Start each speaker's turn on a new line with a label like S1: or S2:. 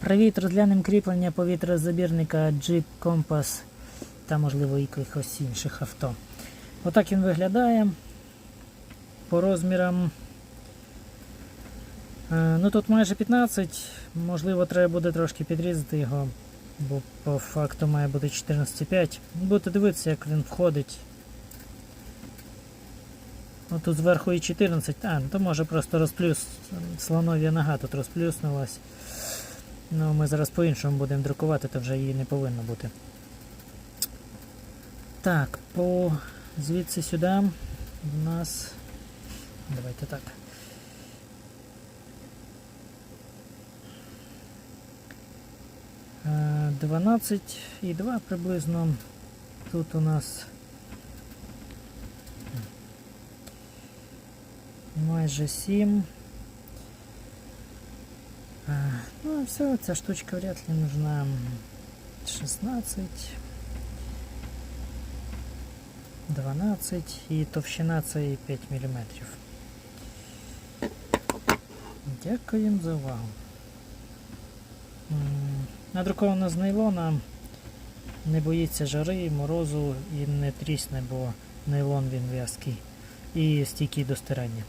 S1: Привіт, розглянемо кріплення повітрозабірника Jeep Compass та, можливо, якихось інших авто. Отак він виглядає. По розмірам. е, Ну тут майже 15, можливо, треба буде трошки підрізати його, бо по факту має бути 14,5. Будете дивитися, як він входить. Ну тут зверху і 14, а, ну то може просто розплюс. Слонов'я нога тут розплюснулась. Ну, ми зараз по-іншому будемо друкувати, то вже її не повинно бути. Так, по звідси сюди у нас. Давайте так. Е, 12 і 2 приблизно. Тут у нас майже 7. А, Ну, все, ця штучка вряд ли нужна. 16, 12 і товщина це 5 мм. Дякуємо за увагу. М, Надруковано з нейлона. Не боїться жари, морозу і не трісне, бо нейлон він в'язкий і стійкий до стирання.